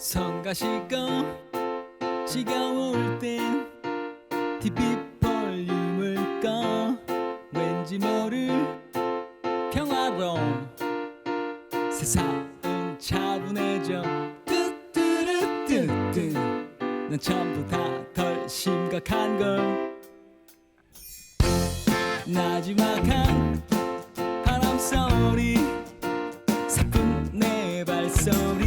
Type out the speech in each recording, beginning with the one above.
성가시고 지겨울 땐 TV 볼륨을 꺼. 왠지 모를 평화로움 세상은 차분해져. 뚜뚜루뚜뚜 난 처음보다 덜 심각한 걸. 나지막한 바람 소리 사뿐 내 발소리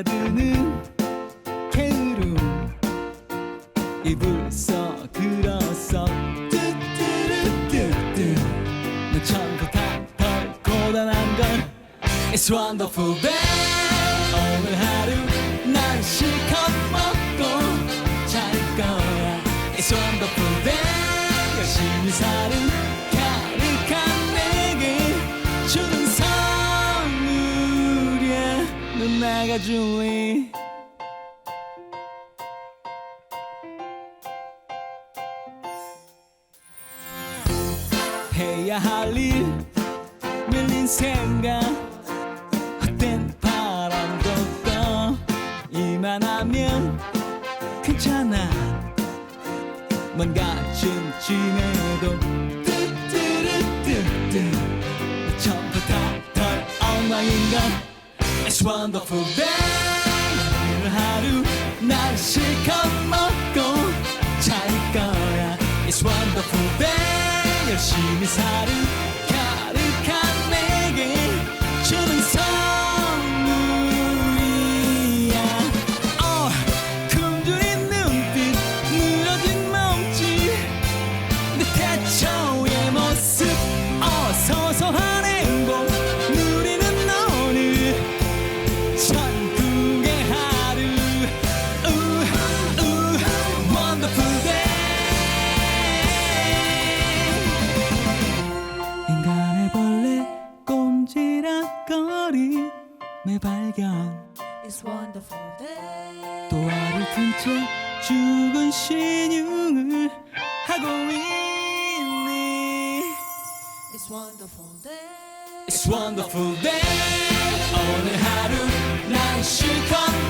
밀려드는 게으름 속 들어서 뚜뚜루뚜뚜. 난 처음보다 덜 고단한 걸 It's wonderful day 오늘 하루 난 실컷 먹고 잘 거야. It's wonderful day 열심히 사는 나가 줄래? 해야 할 일 밀린 생각. 헛된 바람도 떠. 이만하면 괜찮아. 뭔가 찜찜해도. 뚜뚜루뚜뚜. 처음부터 덜 엉망인 건 It's wonderful. day 오늘 하루 날 실컷 먹고 잘 거야. It's wonderful. day 열심히 사는 가득한 내게 주는 선물이야. 어, 굶주린 눈빛 늘어진 몸짓 내 태초의 모습 꼼지락거리 매발견 It's wonderful day. 또 알을 튼채 죽은 신용을 하고 있네 It's wonderful day. It's wonderful day 오늘 하루 난 실컷